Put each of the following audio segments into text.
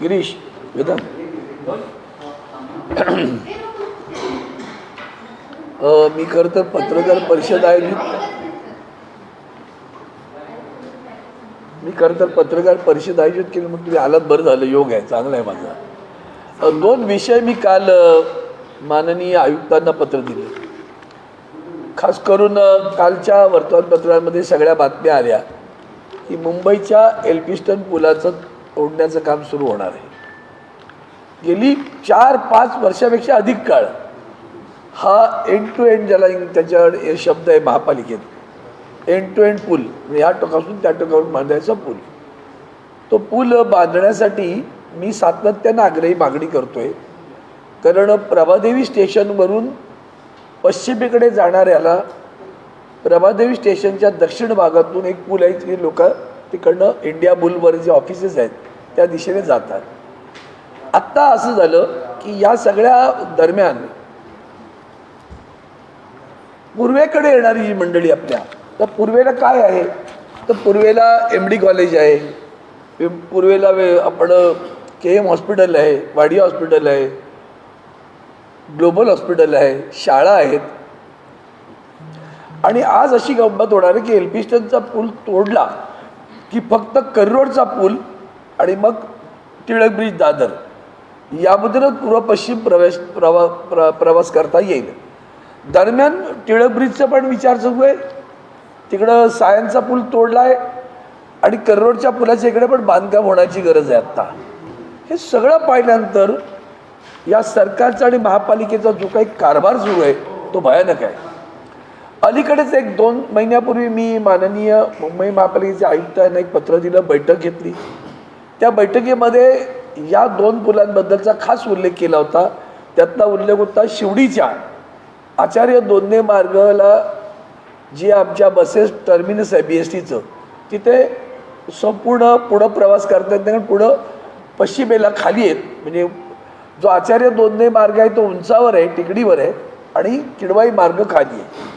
गिरीश वेदा मी खर तर पत्रकार परिषद आयोजित मी खर तर पत्रकार परिषद आयोजित केली मग तुम्ही आलात बरं झालं योग आहे चांगला आहे माझा. दोन विषय मी काल माननीय आयुक्तांना पत्र दिले. खास करून कालच्या वर्तमानपत्रांमध्ये सगळ्या बातम्या आल्या की मुंबईच्या एल्पिस्टन पुलाचं ओढण्याचं काम सुरू होणार आहे. गेली चार पाच वर्षापेक्षा अधिक काळ हा एंड टू एंड ज्याला इंग- त्याच्याकडे शब्द आहे महापालिकेत. एंड टू एंड पूल. म्हणजे ह्या टोकापासून त्या टोकावरून बांधायचा पूल. तो पूल बांधण्यासाठी मी सातत्यानं आग्रही मागणी करतोय. कारण प्रभादेवी स्टेशनवरून पश्चिमेकडे जाणाऱ्याला प्रभादेवी स्टेशनच्या दक्षिण भागातून एक पूल आहे की लोक तिकडनं इंडिया बुलवर जे ऑफिसेस आहेत. त्या दिशेने जातात. आत्ता असं झालं की या सगळ्या दरम्यान पूर्वेकडे येणारी ही मंडळी आपल्या तर पूर्वेला काय आहे? तर पूर्वेला एम डी कॉलेज आहे. पूर्वेला वे आपण के एम हॉस्पिटल आहे वाडी हॉस्पिटल आहे ग्लोबल हॉस्पिटल आहे शाळा आहेत. आणि आज अशी गंमत होणार आहे की एल्पिस्टनचा पूल तोडला की फक्त करोडचा पूल आणि मग टिळक ब्रिज दादर यामधूनच पूर्व पश्चिम प्रवेश प्रवा प्र प्रवास करता येईल. दरम्यान टिळक ब्रिजचा पण विचार सुरू आहे. तिकडं सायनचा पूल तोडला आहे आणि करोडच्या पुलाच्या इकडे पण बांधकाम होण्याची गरज आहे आत्ता. हे सगळं पाहिल्यानंतर या सरकारचा आणि महापालिकेचा जो काही कारभार सुरू आहे तो भयानक आहे. अलीकडेच एक दोन महिन्यापूर्वी मी माननीय मुंबई महापालिकेचे आयुक्तांना एक पत्र दिलं बैठक घेतली. त्या बैठकीमध्ये या दोन पुलांबद्दलचा खास उल्लेख केला होता. त्यातला उल्लेख होता शिवडीच्या आचार्य दोन्हे मार्गाला जी आमच्या बसेस टर्मिनस आहे बी एस टीचं तिथे संपूर्ण पुढं प्रवास करता येत नाही. कारण पुढं पश्चिमेला खाली आहेत. म्हणजे जो आचार्य दोन्हे मार्ग आहे तो उंचावर आहे टिकडीवर आहे आणि किडवाई मार्ग खाली आहे.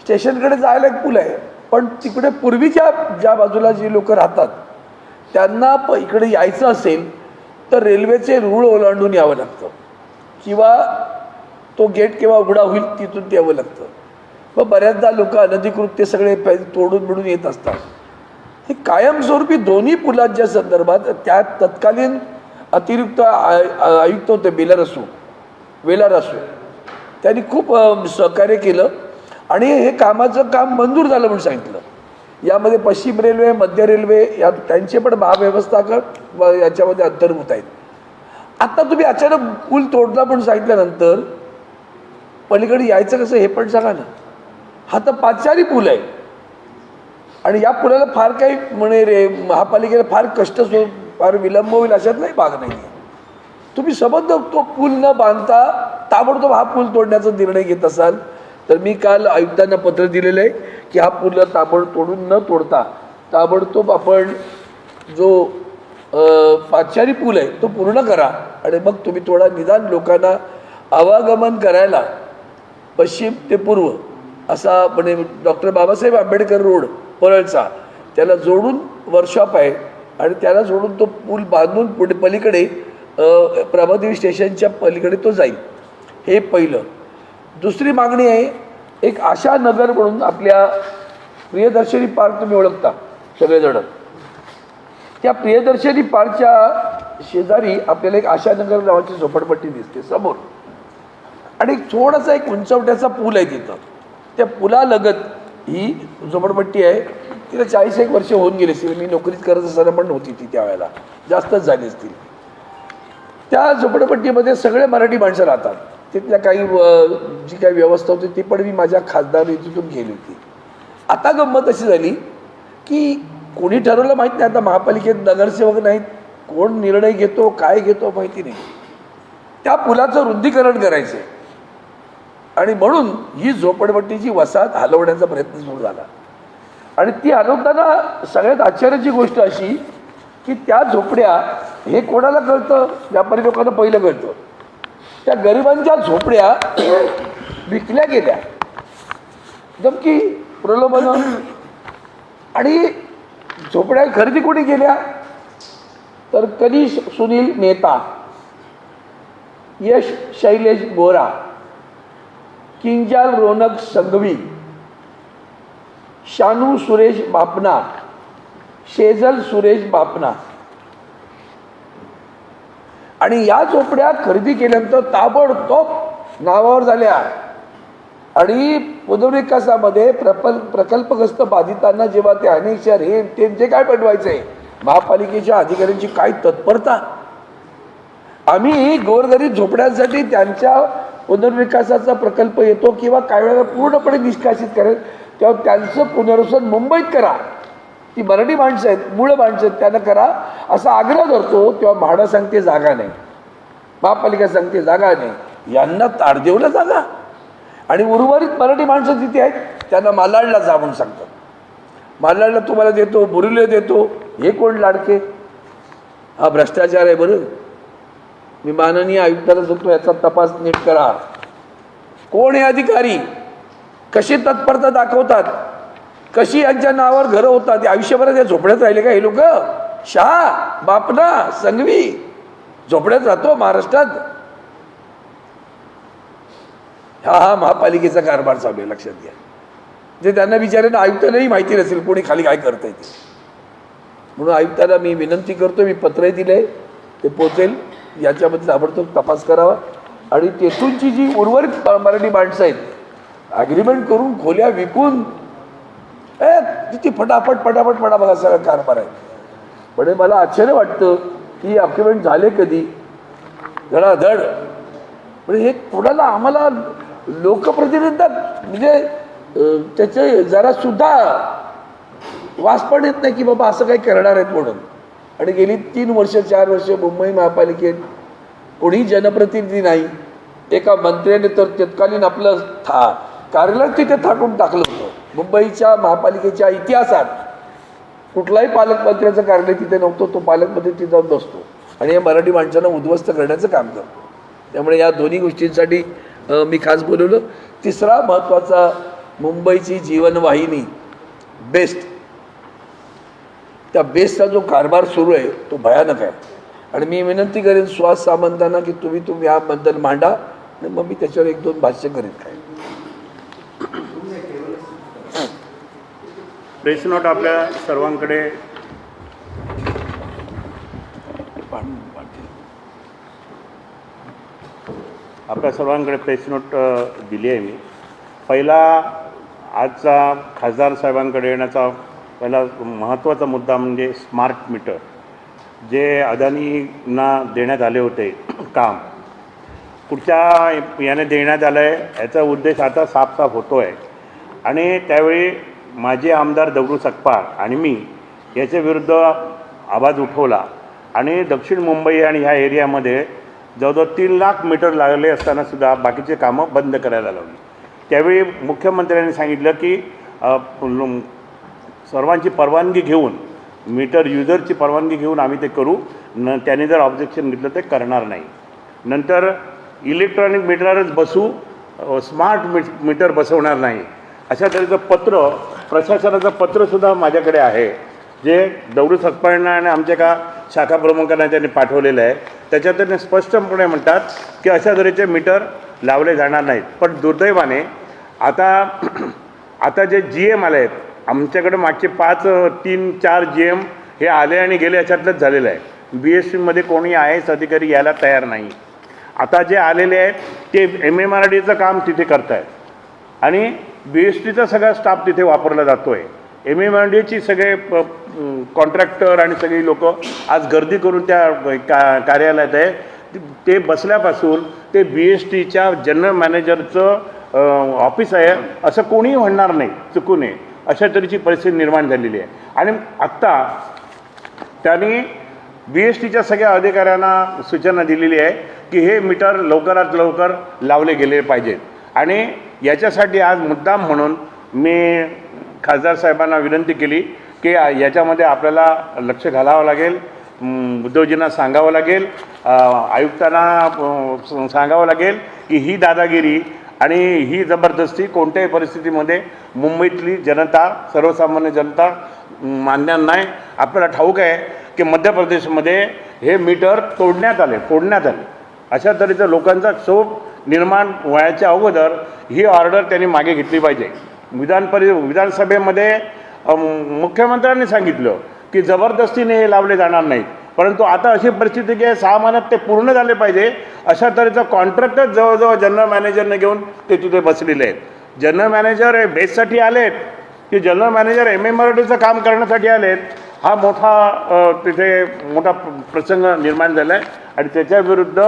स्टेशनकडे जायला एक पूल आहे. पण तिकडे पूर्वीच्या ज्या बाजूला जी लोक राहतात त्यांना प इकडे यायचं असेल तर रेल्वेचे रूळ ओलांडून यावं लागतं. किंवा तो गेट केव्हा उघडा होईल तिथून ते यावं लागतं. व बऱ्याचदा लोक अनधिकृत ते सगळे पै तोडून बिडून येत असतात. हे कायमस्वरूपी दोन्ही पुलांच्या संदर्भात त्या तत्कालीन अतिरिक्त आय- आयुक्त होते बेलारसू वेलारसू त्यांनी खूप सहकार्य केलं. आणि हे कामाचं काम मंजूर झालं म्हणून सांगितलं. यामध्ये पश्चिम रेल्वे मध्य रेल्वे या त्यांचे पण महाव्यवस्थापक व याच्यामध्ये अंतर्भूत आहेत. आता तुम्ही अचानक पूल तोडला पण सांगितल्यानंतर पलीकडे यायचं कसं हे पण सांगा ना. हा तर पाचारी पूल आहे. आणि या पुलाला फार काही म्हणे रे महापालिकेला फार कष्ट सो फार विलंब होईल अशात नाही भाग नाही. आहे तुम्ही सबंध तो पूल न बांधता ताबडतोब हा पूल तोडण्याचा निर्णय घेत असाल. तर मी काल आयुक्तांना पत्र दिलेलं आहे की हा पूल ताबड तोडून न तोडता ताबडतोब आपण जो पाचारी पूल आहे तो पूर्ण करा आणि मग तुम्ही थोडा निदान लोकांना आवागमन करायला पश्चिम ते पूर्व असा म्हणजे डॉक्टर बाबासाहेब आंबेडकर रोड परळचा त्याला जोडून वर्कशॉप आहे आणि त्याला जोडून तो पूल बांधून पुढे पलीकडे प्रभादेवी स्टेशनच्या पलीकडे तो जाईल. हे पहिलं. दुसरी मागणी आहे एक आशा नगर म्हणून आपल्या प्रियदर्शनी पार्क तुम्ही ओळखता सगळेजण. त्या प्रियदर्शनी पार्कच्या शेजारी आपल्याला एक आशानगर नावाची झोपडपट्टी दिसते समोर. आणि एक थोडासा एक उंचवट्याचा पूल आहे तिथं. त्या पुलालगत ही झोपडपट्टी आहे. तिला चाळीस एक वर्ष होऊन गेली असतील मी नोकरीत करत असताना पण नव्हती ती त्यावेळेला. जास्तच झाली असतील. त्या झोपडपट्टीमध्ये सगळे मराठी माणसं राहतात. तिथल्या काही जी काही व्यवस्था होती ती पण मी माझ्या खासदार निधीतून केली होती. आता गंमत अशी झाली की कोणी ठरवलं माहीत नाही आता महापालिकेत नगरसेवक नाहीत. कोण निर्णय घेतो काय घेतो माहिती नाही. त्या पुलाचं रुंदीकरण करायचं आहे आणि म्हणून ही झोपडपट्टीची वसाहत हलवण्याचा प्रयत्न सुरू झाला. आणि ती हलवताना सगळ्यात आश्चर्याची गोष्ट अशी की त्या झोपड्या हे कोणाला कळतं? व्यापारी लोकांना पहिलं कळतं. त्या गरिबांच्या झोपड्या विकल्या गेल्या. जमकी प्रलोभन. आणि झोपड्या खरेदी कोणी केल्या? तर कनिष सुनील नेता यश शैलेश गोरा किंजाल रोनक संघवी शानू सुरेश बापना शेजल सुरेश बापना आणि या झोपड्या खरेदी केल्यानंतर ताबडतोब नावावर झाल्या. आणि पुनर्विकासामध्ये प्रकल्प प्रकल्पग्रस्त बाधितांना जेव्हा ते अनेक शहर हे त्यांचे जे काय पटवायचे महापालिकेच्या अधिकाऱ्यांची काय तत्परता? आम्ही गोरगरीब झोपड्यांसाठी त्यांच्या पुनर्विकासाचा प्रकल्प येतो किंवा काही वेळेला पूर्णपणे निष्कासित करेल तेव्हा त्यांचं पुनर्वसन मुंबईत करा. ती मराठी माणसं आहेत मूळ माणसं आहेत त्यांना करा असा आग्रह करतो तेव्हा भाडं सांगते जागा नाही. महापालिका सांगते जागा नाही. यांना ताडदेवला जागा. आणि उर्वरित मराठी माणसं तिथे आहेत त्यांना मालाडला जा म्हणून सांगतात. मालाडला तुम्हाला देतो बुरुले देतो हे कोण लाडके? हा भ्रष्टाचार आहे बरं. मी माननीय आयुक्ताला सांगतो याचा तपास नीट करा. कोण हे अधिकारी? कशी तत्परता दाखवतात? कशी यांच्या नावावर घरं होतात? आयुष्यभरात या झोपड्यात राहिले का हे लोक? शहा बापना संघवी झोपड्यात राहतो महाराष्ट्रात. हा हा महापालिकेचा कारभार चालू आहे लक्षात घ्या. जे त्यांना बिचाऱ्यांना आयुक्तालाही माहिती नसेल कोणी खाली काय करता ते. म्हणून आयुक्ताला मी विनंती करतो मी पत्रही दिले ते पोचेल. याच्याबद्दल ताबडतोब तपास करावा. आणि तेथूनची जी उर्वरित मराठी माणसं आहेत ॲग्रीमेंट करून खोल्या विकून ए किती फटाफट फटाफट फटा बघा सगळा कारभार आहे. म्हणजे मला आश्चर्य वाटतं की अक्युमेंट झाले कधी? धडाधड. म्हणजे हे कोणाला आम्हाला लोकप्रतिनिधी म्हणजे त्याचे जरा सुद्धा वास पण येत नाही की बाबा असं काही करणार आहेत म्हणून. आणि गेली तीन वर्ष चार वर्ष मुंबई महापालिकेत कोणी जनप्रतिनिधी नाही. एका मंत्र्याने तर तत्कालीन आपलं था कार्यालय तिथे थाटून टाकलं होतं. मुंबईच्या महापालिकेच्या इतिहासात कुठलाही पालकमंत्र्याचं कार्यालय तिथे नव्हतं तो पालकमंत्री तिथे जाऊन बसतो. आणि या मराठी माणसांना उद्ध्वस्त करण्याचं काम करतो. त्यामुळे या दोन्ही गोष्टींसाठी मी खास बोलवलं. तिसरा महत्त्वाचा मुंबईची जीवनवाहिनी बेस्ट. त्या बेस्टचा जो कारभार सुरू आहे तो भयानक आहे. आणि मी विनंती करेन सुहास सामंतांना की तुम्ही तुम्ही याबद्दल मांडा आणि मग मी त्याच्यावर एक दोन भाष्य करीत काय प्रेस नोट आपल्या सर्वांकडे. आपल्या सर्वांकडे प्रेस नोट दिली आहे मी. पहिला आजचा खासदार साहेबांकडे येण्याचा पहिला महत्त्वाचा मुद्दा म्हणजे स्मार्ट मीटर जे अदानींना देण्यात आले होते काम. पुढच्या याने देण्यात आलं आहे याचा उद्देश आता साफ होतो आहे आणि त्यावेळी माझे आमदार दगडू सकपाळ आणि मी याच्या विरुद्ध आवाज उठवला. आणि दक्षिण मुंबई आणि ह्या एरियामध्ये जवळजवळ तीन लाख मीटर लागले असताना सुद्धा बाकीचे कामं बंद करायला लावली. त्यावेळी मुख्यमंत्र्यांनी सांगितलं की सर्वांची परवानगी घेऊन मीटर युजरची परवानगी घेऊन आम्ही ते करू. न त्याने जर ऑब्जेक्शन घेतलं ते करणार नाही. नंतर इलेक्ट्रॉनिक मीटरच बसू स्मार्ट मी मीटर बसवणार नाही. अशा तऱ्हेचं पत्र प्रशासनाचं पत्रसुद्धा माझ्याकडे आहे जे दौडू सकपाळना आणि आमच्या का शाखा प्रमुखांना त्यांनी पाठवलेलं आहे. त्याच्यात त्यांनी स्पष्टपणे म्हणतात की अशा तऱ्हेचे मीटर लावले जाणार नाहीत. पण दुर्दैवाने आता आता जे जी एम आले आहेत आमच्याकडे मागचे पाच तीन चार जी एम हे आले आणि गेले याच्यातलंच झालेलं आहे. बी एस सीमध्ये कोणी आय एस अधिकारी यायला तयार नाही. आता जे आलेले आहेत ते एम एम आर डीचं काम तिथे करत आहेत आणि बी एस टीचा सगळा स्टाफ तिथे वापरला जातो आहे एम एम आय डीची सगळे कॉन्ट्रॅक्टर आणि सगळी लोक आज गर्दी करून त्या का कार्यालयात आहे. ते- ते बसल्यापासून ते बी एस टीच्या जनरल मॅनेजरचं ऑफिस आहे. असं कोणीही म्हणणार नाही चुकू नये. अशा तऱ्हेची परिस्थिती निर्माण झालेली आहे. आणि आत्ता त्यांनी बी एस टीच्या सगळ्या अधिकाऱ्यांना सूचना दिलेली आहे की हे मीटर लवकरात लवकर लावले गेले पाहिजेत. आणि याच्यासाठी आज मुद्दाम म्हणून मी खासदार साहेबांना विनंती केली की याच्यामध्ये आपल्याला लक्ष घालावं लागेल म, उद्योजींना सांगावं लागेल आयुक्तांना सांगावं लागेल की ही दादागिरी आणि ही जबरदस्ती कोणत्याही परिस्थितीमध्ये मुंबईतली जनता सर्वसामान्य जनता मानणार नाही. आपल्याला ठाऊक आहे की मध्य प्रदेशमध्ये हे मीटर तोडण्यात आले फोडण्यात आले. अशा तऱ्हेचं लोकांचा क्षोभ निर्माण व्हायच्या अगोदर ही ऑर्डर त्यांनी मागे घेतली पाहिजे. विधान परि विधानसभेमध्ये मुख्यमंत्र्यांनी सांगितलं की जबरदस्तीने हे लावले जाणार नाहीत. परंतु आता अशी परिस्थिती की सहा महिन्यात ते पूर्ण झाले पाहिजे अशा तऱ्हेचं कॉन्ट्रॅक्टच जवळजवळ जनरल मॅनेजरने घेऊन ते तिथे बसलेले आहेत. जनरल मॅनेजर हे बेससाठी आलेत की general manager M M R डीचं काम करण्यासाठी आलेत. हा मोठा तिथे मोठा प्रसंग निर्माण झाला आहे आणि त्याच्याविरुद्ध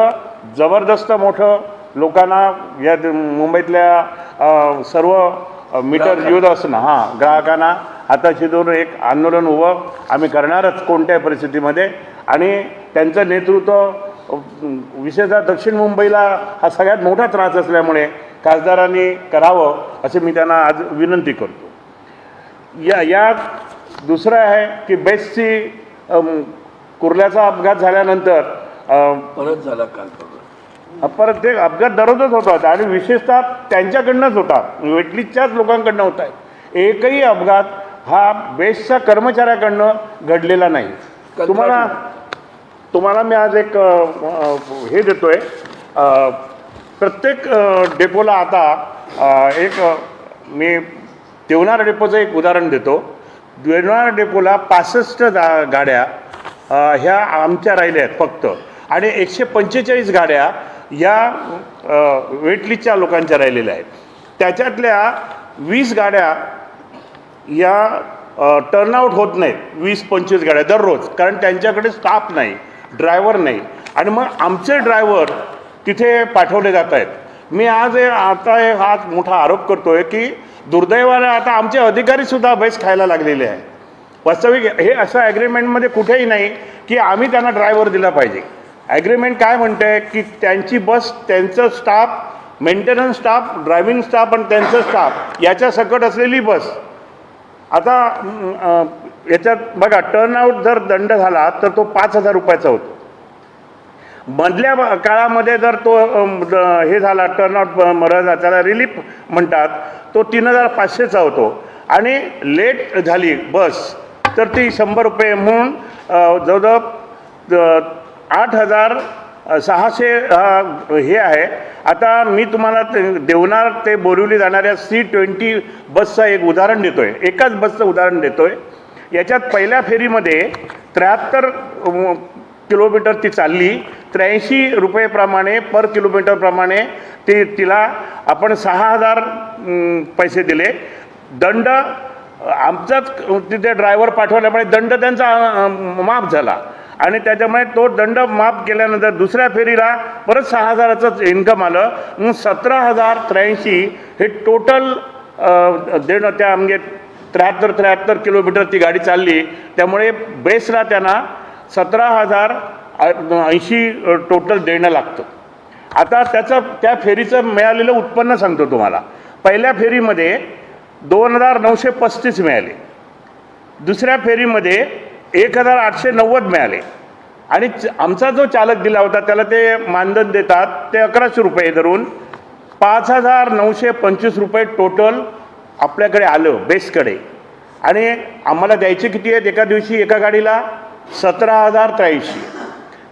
जबरदस्त मोठं लोकांना या मुंबईतल्या सर्व मीटर युज असणं हां ग्राहकांना हाताशी धरून एक आंदोलन उभं आम्ही करणारच कोणत्याही परिस्थितीमध्ये. आणि त्यांचं नेतृत्व विशेषतः दक्षिण मुंबईला हा सगळ्यात मोठा त्रास असल्यामुळे खासदारांनी करावं असं मी त्यांना आज विनंती करतो. या या दुसरं आहे की बेस्टची कुर्ल्याचा अपघात झाल्यानंतर परत झाला काल परत ते अपघात दररोजच होतात आणि विशेषतः त्यांच्याकडनंच होतात. वेटलीच्याच लोकांकडनं होत आहे. एकही अपघात हा बेस्टच्या कर्मचाऱ्याकडनं घडलेला नाही. तुम्हाला तुम्हाला मी आज एक हे देतोय. अ, प्रत्येक डेपोला आता एक मी देवनार डेपोचं एक उदाहरण देतो. देवनार डेपोला पासष्ट जा गाड्या ह्या आमच्या राहिल्या आहेत फक्त. आणि एकशे पंचेचाळीस गाड्या या वेटलिस्टच्या लोकांच्या राहिलेल्या आहेत. त्याच्यातल्या वीस गाड्या या टर्नआउट होत नाहीत. वीस पंचवीस गाड्या दररोज. कारण त्यांच्याकडे स्टाफ नाही ड्रायव्हर नाही. आणि मग आमचे ड्रायव्हर तिथे पाठवले जात आहेत. मी आज आता हे हा मोठा आरोप करतो आहे की दुर्दैवाने आता आमचे अधिकारीसुद्धा बेस खायला लागलेले आहे वास्तविक हे असं ॲग्रीमेंटमध्ये कुठेही नाही की आम्ही त्यांना ड्रायव्हर दिला पाहिजे. ॲग्रीमेंट काय म्हणते की त्यांची बस त्यांचं staff maintenance staff driving staff आणि त्यांचं स्टाफ याच्या सकट असलेली बस. आता याच्यात बघा टर्नआउट जर दंड झाला तर तो पाच हजार रुपयाचा होतो. मधल्या काळामध्ये जर तो द- हे झाला टर्नआउट मरला त्याला रिलीफ म्हणतात तो तीन हजार पाचशेचा होतो. आणि लेट झाली बस तर ती शंभर रुपये म्हणून जवळजवळ आठ हजार सहाशे हे आहे. आता मी तुम्हाला देवणार देवनार ते बोरिवली जाणाऱ्या सी ट्वेंटी बसचं एक उदाहरण देतो आहे एकाच बसचं उदाहरण देतो आहे याच्यात पहिल्या फेरीमध्ये त्र्याहत्तर किलोमीटर ती चालली. त्र्याऐंशी रुपयेप्रमाणे पर किलोमीटरप्रमाणे ती तिला आपण सहा हजार पैसे दिले. दंड आमचाच तिथे ड्रायव्हर पाठवल्यामुळे दंड त्यांचा माफ झाला. आणि त्याच्यामुळे तो दंड माफ केल्यानंतर दुसऱ्या फेरीला परत सहा हजाराचंच इन्कम आलं. मग सतरा हजार त्र्याऐंशी हे टोटल देणं त्या म्हणजे त्र्याहत्तर त्र्याहत्तर किलोमीटर ती गाडी चालली. त्यामुळे बेसला त्यांना सतरा हजार ऐंशी टोटल देणं लागतं. आता त्याचं त्या फेरीचं मिळालेलं उत्पन्न सांगतो तुम्हाला. पहिल्या फेरीमध्ये दोन हजार नऊशे पस्तीस मिळाले. दुसऱ्या फेरीमध्ये एक हजार आठशे नव्वद मिळाले. आणि आमचा जो चालक दिला होता त्याला ते मानधन देतात ते अकराशे रुपये धरून पाच हजार नऊशे पंचवीस रुपये टोटल आपल्याकडे आलं बेसकडे आणि आम्हाला द्यायचे किती आहेत? एका दिवशी एका गाडीला सतरा हजार त्र्याऐंशी.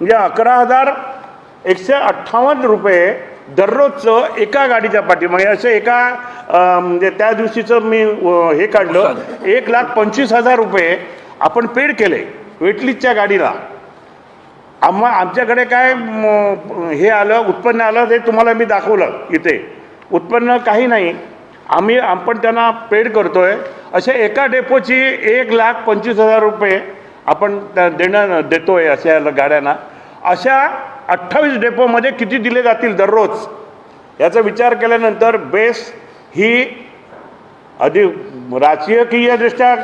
म्हणजे अकरा हजार एकशे अठ्ठावन्न रुपये दररोजचं एका गाडीच्या पाठीमागे असं एका म्हणजे त्या दिवशीचं मी हे काढलं. एक लाख पंचवीस हजार रुपये आपण पेड केले वेटलिस्टच्या गाडीला. आम्हा आमच्याकडे काय म, हे आलं उत्पन्न आलं ते तुम्हाला मी दाखवलं इथे. उत्पन्न काही नाही. आम्ही आपण त्यांना पेड करतो आहे अशा एका डेपोची एक लाख पंचवीस हजार रुपये आपण त्या- देणं आहे अशा गाड्यांना. अशा अठ्ठावीस डेपोमध्ये किती दिले जातील दररोज? याचा विचार केल्यानंतर बेस ही अधिक राजकीयदृष्ट्या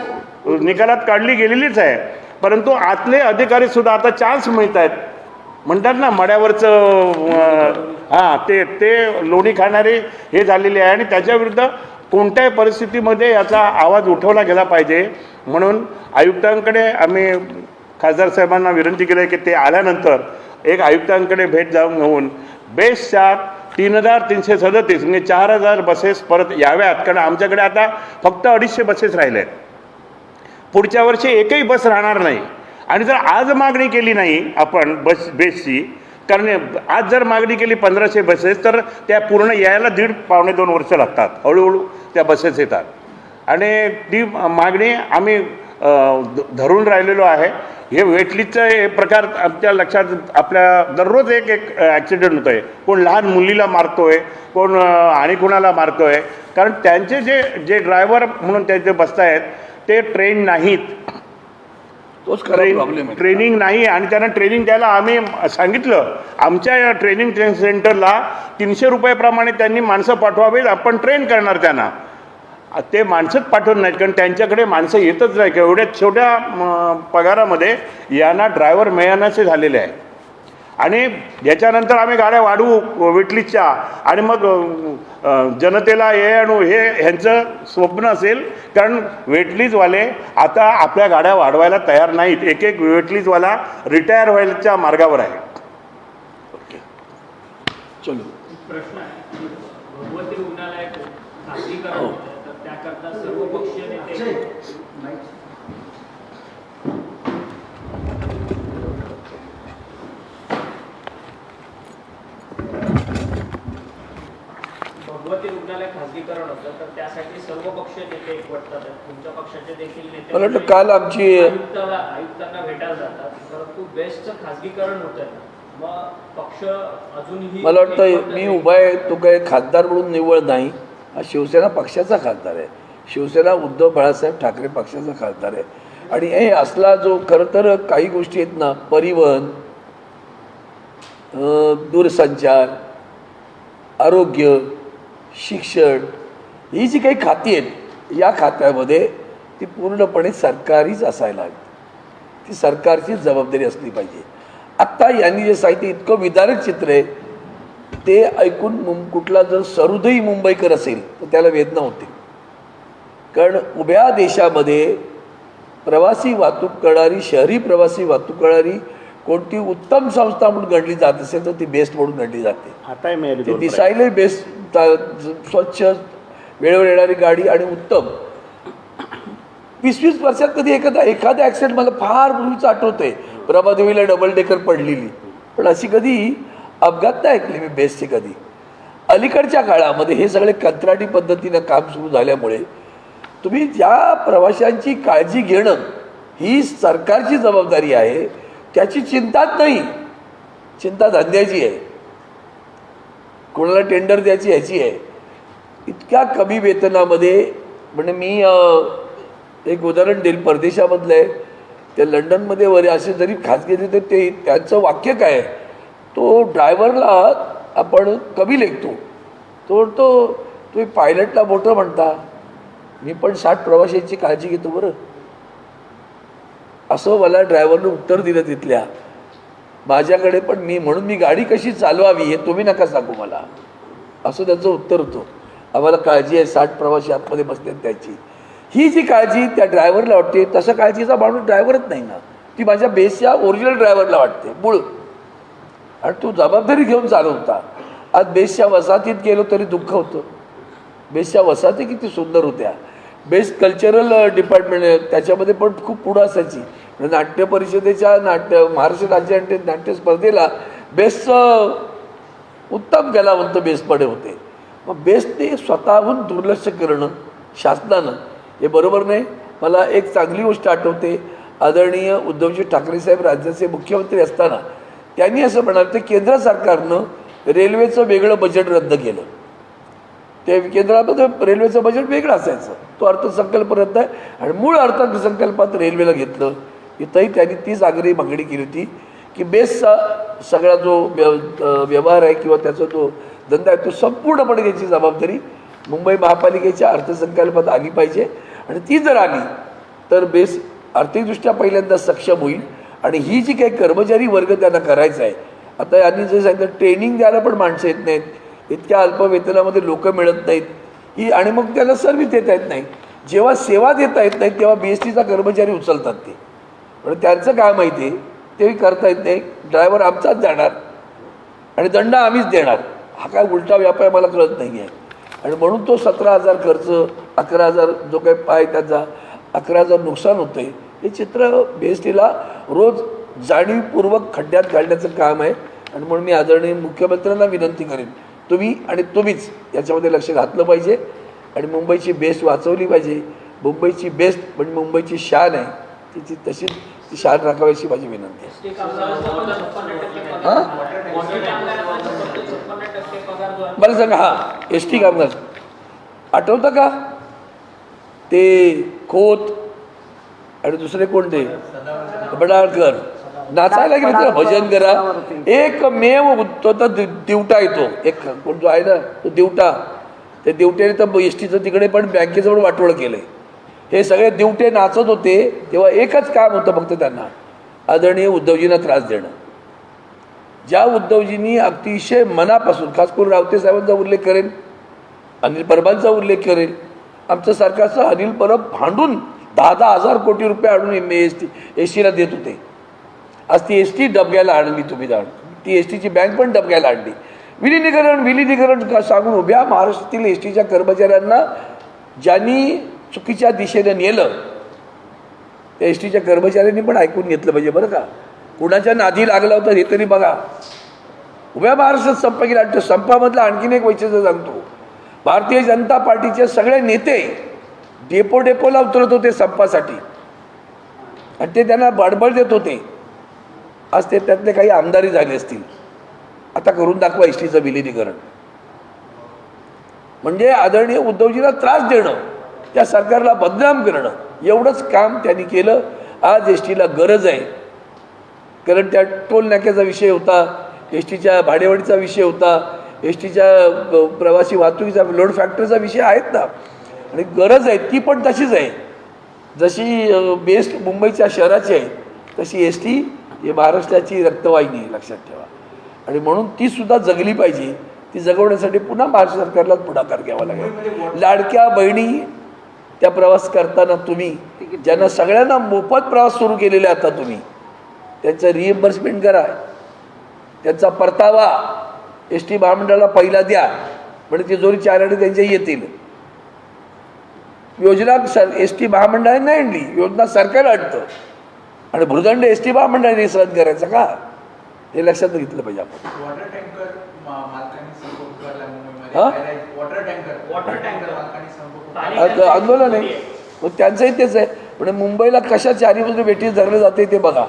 निकालात काढली गेलेलीच आहे. परंतु आतले अधिकारी सुद्धा आता चान्स मिळत आहेत. म्हणतात ना मड्यावरचं हां ते ते लोणी खाणारे हे झालेले आहे आणि त्याच्याविरुद्ध कोणत्याही परिस्थितीमध्ये याचा आवाज उठवला गेला पाहिजे. म्हणून आयुक्तांकडे आम्ही खासदार साहेबांना विनंती केली आहे की ते आल्यानंतर एक आयुक्तांकडे भेट जाऊन घेऊन बेस्टच्या तीन हजार तीनशे सदतीस म्हणजे चार हजार बसेस परत याव्यात. कारण आमच्याकडे आता फक्त अडीचशे बसेस राहिले आहेत पुढच्या वर्षी एकही बस राहणार नाही. आणि जर आज मागणी केली नाही आपण बस बेसची कारण आज जर मागणी केली पंधराशे बसेस तर त्या पूर्ण यायला दीड पावणे दोन वर्ष लागतात. हळूहळू त्या बसेस येतात. आणि ती मागणी आम्ही ध- धरून राहिलेलो आहे. हे वेटलिस्टचं हे प्रकार आमच्या लक्षात आपल्या दररोज एक एक ॲक्सिडेंट होतो आहे कोण लहान मुलीला मारतो आहे कोण आणि आणि कोणाला आहे कारण त्यांचे जे जे ड्रायव्हर म्हणून त्यांचे जे बसतायत ते ट्रेन नाहीत. तोच प्रॉब्लेम आहे. ट्रेनिंग नाही आणि त्यांना ट्रेनिंग द्यायला आम्ही सांगितलं. आमच्या या ट्रेनिंग ट्रेन सेंटरला तीनशे रुपयाप्रमाणे त्यांनी माणसं पाठवावीत. आपण ट्रेन करणार त्यांना. ते माणसंच पाठवत नाहीत कारण त्यांच्याकडे माणसं येतच नाही एवढ्या छोट्या पगारामध्ये यांना ड्रायव्हर मिळण्याचे झालेले आहे. आणि याच्यानंतर आम्ही गाड्या वाढवू विटलीच्या. आणि मग जनतेला हे आणू हे ह्यांचं स्वप्न असेल. कारण वेटलीजवाले आता आपल्या गाड्या वाढवायला तयार नाहीत. एक एक वेटलीजवाला रिटायर व्हायच्या मार्गावर आहे. चलो. प्रश्न आहे भगवती रुग्णालय खासगीकरण होतं तर होतं त्यासाठी सर्व पक्षीय नेते एकवटतात. तुमच्या पक्षाचे देखील नेते मला वाटतं काल आमची आयुक्ताला आयुक्तांना भेटायला जातात. परंतु बेस्टचं खासगीकरण होतंय. मग पक्ष अजूनही मला वाटतं मी. उभा आहे तो काही खासदार म्हणून निवड नाही. हा शिवसेना पक्षाचा खासदार आहे. शिवसेना उद्धव बाळासाहेब ठाकरे पक्षाचा खासदार आहे. आणि हे असला जो खरं तर काही गोष्टी आहेत ना परिवहन दूरसंचार आरोग्य शिक्षण ही जी काही खाती आहेत या खात्यामध्ये ती पूर्णपणे सरकारीच असायला हवी. ती सरकारची जबाबदारी असली पाहिजे. आत्ता यांनी जे साहित्य इतकं विदारक चित्र आहे ते ऐकून मुं कुठला जर सरुदयी मुंबईकर असेल तर त्याला वेदना होते. कारण उभ्या देशामध्ये प्रवासी वाहतूक करणारी शहरी प्रवासी वाहतूक करणारी कोणती उत्तम संस्था म्हणून गणली जात असेल तर ती बेस्ट म्हणून गणली जाते. आताही मिळाली ते दोन दिसायला बेस्ट स्वच्छ वेळेवर येणारी गाडी आणि उत्तम. वीस वीस वर्षात कधी एखादा एखादा ॲक्सिडेंट मला फार पूर्वीच आठवतंय. प्रभादेवीला डबल डेकर पडलेली. पण अशी कधी अपघात नाही ऐकली मी बेस्टची कधी. अलीकडच्या काळामध्ये हे सगळे कंत्राटी पद्धतीनं काम सुरू झाल्यामुळे तुम्ही ज्या प्रवाशांची काळजी घेणं ही सरकारची जबाबदारी आहे त्याची चिंताच नाही. चिंता धंद्याची आहे. कोणाला टेंडर द्यायची ह्याची आहे. इतक्या कमी वेतनामध्ये म्हणजे मी एक उदाहरण देईल परदेशामधलं आहे. ते लंडनमध्ये वरे असे जरी खास गेले तर ते त्यांचं वाक्य काय तो ड्रायव्हरला आपण कमी लेखतो. तो तो तुम्ही पायलटला मोठं म्हणता. मी पण साठ प्रवाशांची काळजी घेतो बरं. असं मला ड्रायव्हरनं उत्तर दिलं तिथल्या. माझ्याकडे पण मी म्हणून मी गाडी कशी चालवावी हे तुम्ही नका सांगू मला. असं त्यांचं उत्तर होतं. आम्हाला काळजी आहे साठ प्रवासी आतमध्ये बसतात त्याची. ही जी काळजी त्या ड्रायव्हरला वाटते तसं काळजीचा माणूस ड्रायव्हरच नाही ना. ती माझ्या बेसच्या ओरिजिनल ड्रायव्हरला वाटते मूळ आणि तू जबाबदारी घेऊन चालवता. आज बेसच्या वसाहतीत गेलो तरी दुःख होतं. बेसच्या वसाहती किती सुंदर होत्या. बेस्ट कल्चरल डिपार्टमेंट त्याच्यामध्ये पण खूप पुढं असायची. नाट्य परिषदेच्या नाट्य महाराष्ट्र राज्य नाट्य स्पर्धेला बेस्टचं उत्तम कलावंत बेसपडे होते. मग बेसने स्वतःहून दुर्लक्ष करणं शासनानं हे बरोबर नाही. मला एक चांगली गोष्ट आठवते. आदरणीय उद्धवजी ठाकरे साहेब राज्याचे मुख्यमंत्री असताना त्यांनी असं म्हणाल ते केंद्र सरकारनं रेल्वेचं वेगळं बजेट रद्द केलं. ते केंद्रामध्ये रेल्वेचं बजेट वेगळं असायचं. तो अर्थसंकल्प रद्द आहे. आणि मूळ अर्थसंकल्पात रेल्वेला घेतलं. इथंही त्यांनी तीच आग्रही मागणी केली होती की बेसचा सगळा जो व्य व्यवहार आहे किंवा त्याचा जो धंदा आहे तो संपूर्णपणे त्याची जबाबदारी मुंबई महापालिकेच्या अर्थसंकल्पात आली पाहिजे. आणि ती जर आली तर बेस आर्थिकदृष्ट्या पहिल्यांदा सक्षम होईल आणि ही जी काही कर्मचारी वर्ग त्यांना करायचा आहे आता यांनी जे सांगितलं ट्रेनिंग द्यायला पण माणसं येत नाहीत इतक्या अल्प वेतनामध्ये लोक मिळत नाहीत. ही आणि मग त्याला सर्व्हिस देता येत नाही. जेव्हा सेवा देता येत नाही तेव्हा बी एस टीचा कर्मचारी उचलतात ते. पण त्यांचं काय माहिती? आहे तेही करता येत नाही. ड्रायव्हर आमचाच जाणार. आणि दंड आम्हीच देणार. हा काय उलटा व्यापार मला कळत नाही आहे आणि म्हणून तो सतरा हजार खर्च अकरा हजार जो काही पाय त्याचा अकरा हजार नुकसान होतं आहे हे चित्र बेस्टीला रोज जाणीवपूर्वक खड्ड्यात घालण्याचं काम आहे. आणि म्हणून मी आदरणीय मुख्यमंत्र्यांना विनंती करेन. तुम्ही आणि तुम्हीच याच्यामध्ये लक्ष घातलं पाहिजे. आणि मुंबईची बेस्ट वाचवली पाहिजे. मुंबईची बेस्ट म्हणजे मुंबईची शान आहे. तिची तशीच ती शान राखावी माझी विनंती आहे. ते कामगारांचा पण 56% पगार. हा? वॉटर कामगारांचा फक्त 56% पगार जो आहे मला सांगा हा एस टी कामगार. आठवतं का? ते खोत आणि दुसरे कोणते? बडाळकर. नाचायला गेले त्याला भजन करा. एकमेव तो तर दिवटा येतो एक कोण जो आहे ना तो दिवटा. त्या दिवट्याने तर एस टीचं तिकडे पण बँकेजवळ वाटोळ केलंय. हे सगळे दिवटे नाचत होते तेव्हा एकच काम होतं फक्त त्यांना. आदरणीय उद्धवजींना त्रास देणं. ज्या उद्धवजींनी अतिशय मनापासून खास करून रावते साहेबांचा उल्लेख करेन अनिल परबांचा उल्लेख करेन आमचं सरकारचं अनिल परब भांडून दहा दहा हजार कोटी रुपये आणून एम एस टी एस टीला देत होते. आज ती एस टी डबग्याला आणली तुम्ही जाण ती एस टीची बँक पण डबग्याला आणली. विलिनीकरण विलिनीकरण सांगून उभ्या महाराष्ट्रातील एस टीच्या कर्मचाऱ्यांना ज्यांनी चुकीच्या दिशेने नेलं. त्या एस टीच्या कर्मचाऱ्यांनी पण ऐकून घेतलं पाहिजे बरं का. कुणाच्या नादी लागला होता हे तरी बघा. उभ्या महाराष्ट्रात संप गेला आणि संपामधला आणखीन एक वैशिष्ट्य सांगतो. भारतीय जनता पार्टीचे सगळे नेते डेपो डेपोला उतरत होते संपासाठी. आणि ते त्यांना बडबड देत होते. आज ते त्यातले काही आमदारी झाले असतील. आता करून दाखवा एस टीचं विलिनीकरण. म्हणजे आदरणीय उद्धवजीला त्रास देणं. त्या सरकारला बदनाम करणं. एवढंच काम त्यांनी केलं. आज एस टीला गरज आहे. कारण त्या टोल नाक्याचा विषय होता एस टीच्या भाडेवाढीचा विषय होता एस टीच्या प्रवासी वाहतुकीचा लोड फॅक्टरचा विषय आहेत ना. आणि गरज आहे ती पण तशीच आहे. जशी बेस्ट मुंबईच्या शहराची आहे तशी एस टी ही महाराष्ट्राची रक्तवाहिनी आहे लक्षात ठेवा. आणि म्हणून ती सुद्धा जगली पाहिजे. ती जगवण्यासाठी पुन्हा महाराष्ट्र सरकारलाच पुढाकार घ्यावा लागेल. लाडक्या बहिणी त्या प्रवास करताना तुम्ही ज्यांना सगळ्यांना मोफत प्रवास सुरू केलेले आता तुम्ही त्यांचं रिएम्बर्समेंट करा. त्यांचा परतावा एस टी महामंडळाला पहिला द्या म्हणजे तिजोरी चार आणि त्यांच्या येतील. योजना सर एस टी महामंडळाने नाही आणली योजना सरकार आणतं. आणि भूदंड एस टी महामंडळाने सहन करायचा का? हे लक्षात घेतलं पाहिजे आपण. हा? आंदोलन आहे. मग त्यांचंही तेच आहे. पण मुंबईला कशा चारीमध्ये भेटी वेठी धरलं जाते ते बघा.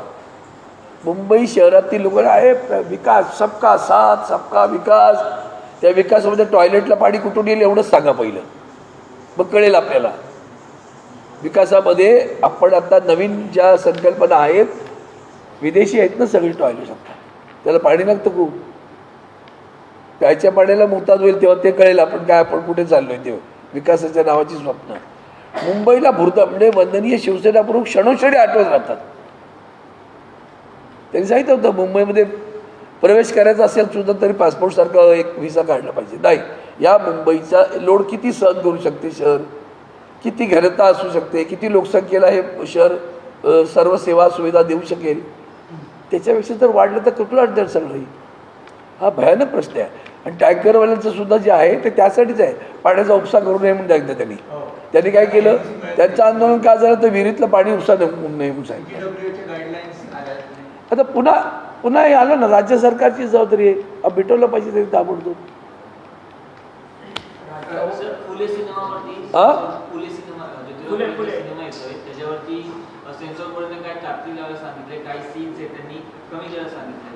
मुंबई शहरातील लोक आहे विकास सबका साथ सबका विकास. त्या विकासामध्ये टॉयलेटला पाणी कुठून येईल एवढंच सांगा पहिलं. मग कळेल आपल्याला. विकासामध्ये आपण आता नवीन ज्या संकल्पना आहेत विदेशी आहेत ना सगळी टॉयलेट आता. त्याला पाणी लागतं खूप. प्यायच्या पाण्याला मोहताज होईल तेव्हा ते कळेल आपण काय आपण कुठे चाललो आहे तेव्हा. विकासाच्या नावाची स्वप्न. मुंबईला भुरता म्हणजे वंदनीय शिवसेना प्रमुख क्षणोक्षणी आठवत राहतात. त्यांनी सांगितलं होतं मुंबईमध्ये प्रवेश करायचा असेल सुद्धा तरी पासपोर्टसारखं एक व्हिसा काढला पाहिजे. नाही या मुंबईचा लोड किती सहन करू शकते शहर? किती घनता असू शकते? किती लोकसंख्येला हे शहर सर्व सेवा सुविधा देऊ शकेल? त्याच्यापेक्षा जर वाढलं तर कुठलं अडचण सगळं? हा भयानक प्रश्न आहे. आणि टँकरवाल्यांचं सुद्धा जे आहे ते त्यासाठीच आहे. पाण्याचा उपसा करू नये म्हणून सांगितलं त्यांनी. त्यांनी काय केलं? त्यांचं आंदोलन का झालं? तर विहिरीतलं पाणी उपसा नये म्हणून सांगितलं. आता पुन्हा पुन्हा हे आलं ना राज्य सरकारची जबाबदारी आहे. भेटवलं पाहिजे तरी ताबडतोब. हा? त्याच्यावरती काय कापली लावायला सांगितले काही सीन्स आहेत त्यांनी कमी करायला सांगितले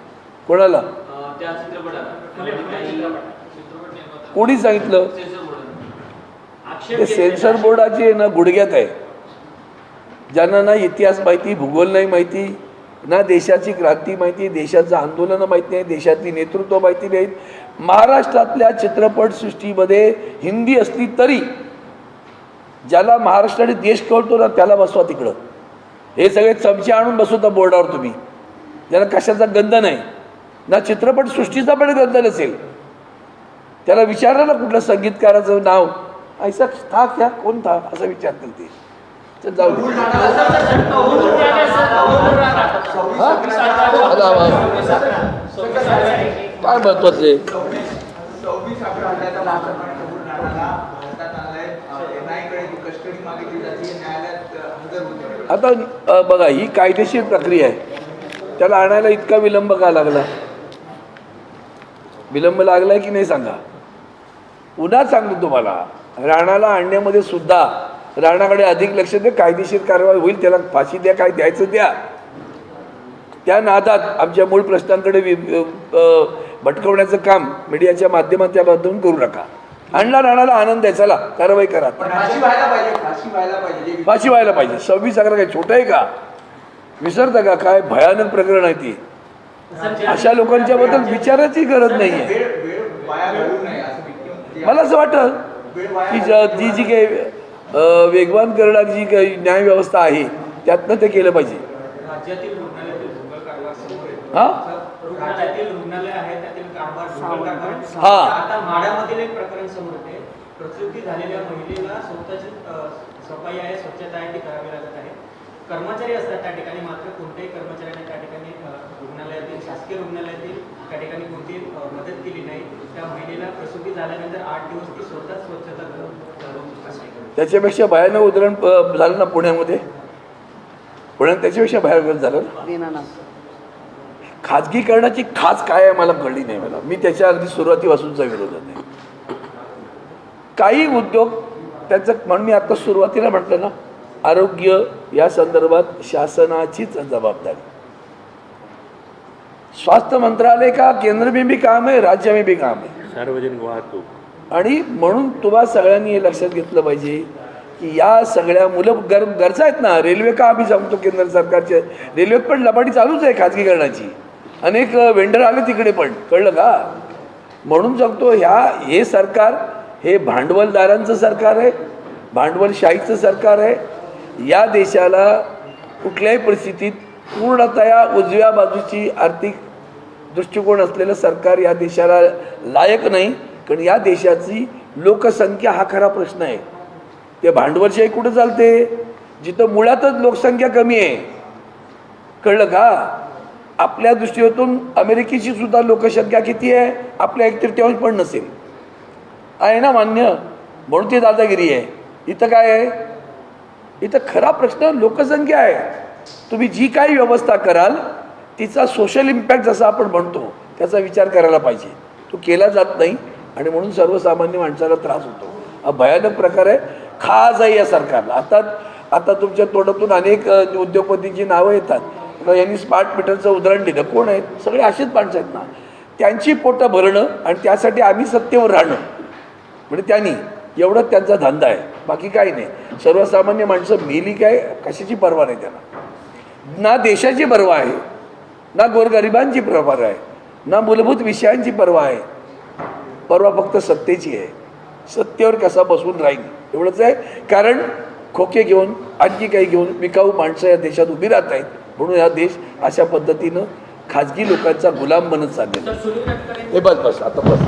कोणाला? कोणी सांगितलं? ते सेन्सर. बोर्डाची आहे ना गुडघ्यात आहे. ज्यांना ना इतिहास माहिती भूगोल नाही माहिती ना देशाची क्रांती माहिती देशाचं आंदोलनं माहिती नाही देशातली नेतृत्व माहिती नाहीत. महाराष्ट्रातल्या चित्रपटसृष्टीमध्ये हिंदी असली तरी ज्याला महाराष्ट्राने देश कळतो ना त्याला बसवा तिकडं. हे सगळे चमचे आणून बसवता बोर्डावर तुम्ही. ज्याला कशाचा गंध नाही. ना चित्रपटसृष्टीचा पण ग्रंथ नसेल. त्याला विचारलं ना कुठलं संगीतकाराचं नाव? ऐसा था क्या? कोण था? असं विचारतील ते तर जाऊ काय महत्त्वाचे आहे? आता बघा ही कायदेशीर प्रक्रिया आहे. त्याला आणायला इतका विलंब का लागला? विलंब लागलाय की नाही सांगा? पुन्हा सांगतो तुम्हाला राणाला आणण्यामध्ये सुद्धा राणाकडे अधिक लक्ष दे कायदेशीर कारवाई होईल त्याला फाशी द्या काय द्यायचं द्या. त्या नादात आमच्या मूळ प्रश्नांकडे भटकवण्याचं काम मीडियाच्या माध्यमातून करू नका. आणला राणाला आनंद आहे चला कारवाई करा. फाशी व्हायला पाहिजे. सव्वीस अकरा काय छोटं आहे का? विसरता का? काय भयानक प्रकरण आहे ती. अशा लोकांच्या बद्दल विचाराची गरज नाही आहे वेळ वेळ वाया घालू नये असं विज्ञप्ती- मला असं वाटतं की ज- ती जी काही वेगवान करणारी जी काही न्याय व्यवस्था आहे त्यातनं ते केलं पाहिजे. हा? राज्यातील रुग्णालय आहे त्यातील कारभार भूगोल कारभार समोर हा. येतो. आता माढ्यामधील एक प्रकरण समोर येते. प्रसूती झालेल्या महिलेला स्वतःची अ, सफाई आहे स्वच्छता आहे ती करावी लागत आहे. कर्मचारी असतात त्या ठिकाणी मात्र कोणत्याही कर्मचाऱ्याने त्या ठिकाणी रुग्णालयातील शासकीय रुग्णालयातील त्या ठिकाणी कोणतीही अ, मदत केली नाही. त्या महिलेला प्रसूती झाल्यानंतर आठ दिवस ती स्वतः स्वच्छता करून. त्याच्यापेक्षा भयानक उदाहरण झालं ना पुण्यामध्ये? पुण्यात त्याच्यापेक्षा भयानक झालं? ना खाजगीकरणाची खास काय आहे मला कळली नाही मला. मी त्याच्या अगदी सुरुवातीपासूनचा विरोधात आहे. काही उद्योग त्याचं म्हणून मी आता सुरुवातीला म्हटलं ना आरोग्य या संदर्भात शासनाचीच जबाबदारी. स्वास्थ्य मंत्रालय का केंद्र में भी काम है राज्य में भी काम है? सार्वजनिक वाहतूक. आणि म्हणून तुम्हा सगळ्यांनी हे लक्षात घेतलं पाहिजे की या सगळ्या मुलं गर गरजा आहेत ना रेल्वे का आम्ही सांगतो केंद्र सरकारचे? रेल्वेत पण लबाडी चालूच आहे खाजगीकरणाची. अनेक वेंडर आले तिकडे पण. कळलं का? म्हणून सांगतो ह्या हे सरकार हे भांडवलदारांचं सरकार आहे भांडवलशाहीचं सरकार आहे. या देशाला कुठल्याही परिस्थितीत पूर्णतया उजव्या बाजूची आर्थिक दृष्टिकोन असलेलं सरकार या देशाला लायक नाही. कारण या देशाची लोकसंख्या हा खरा प्रश्न आहे. ते भांडवलशाही कुठं चालते? जिथं मुळातच लोकसंख्या कमी आहे. कळलं का? आपल्या दृष्टीतून अमेरिकेची सुद्धा लोकसंख्या किती आहे? आपल्या एक तृतीयांश पण नसेल. आहे ना मान्य? म्हणून ती दादागिरी आहे. इथं काय आहे? इथं खरा प्रश्न लोकसंख्या आहे. तुम्ही जी काही व्यवस्था कराल तिचा सोशल इम्पॅक्ट जसा आपण म्हणतो त्याचा विचार करायला पाहिजे. तो केला जात नाही आणि म्हणून सर्वसामान्य माणसाला त्रास होतो. हा भयानक प्रकार आहे. खाज आहे या सरकारला. आता आता तुमच्या तोंडातून अनेक उद्योगपतींची नावं येतात. यांनी स्मार्ट मीटरचं उदाहरण दिलं. कोण आहेत? सगळे असेच माणसं आहेत ना. त्यांची पोटं भरणं आणि त्यासाठी आम्ही सत्तेवर राहणं. म्हणजे त्यांनी एवढंच त्यांचा धंदा आहे. बाकी काही नाही. सर्वसामान्य माणसं मेली काय? कशाची पर्वा नाही त्यांना? ना देशाची पर्वा आहे. ना गोरगरिबांची पर्वा आहे ना मूलभूत विषयांची पर्वा आहे. पर्वा फक्त सत्तेची आहे. सत्तेवर कसा बसून राहील एवढंच आहे. कारण खोके घेऊन आणखी काही घेऊन विकाऊ माणसं या देशात उभी राहत आहेत. म्हणून हा देश अशा पद्धतीनं खाजगी लोकांचा गुलाम बनत चाललेला हे बस बस आता बस.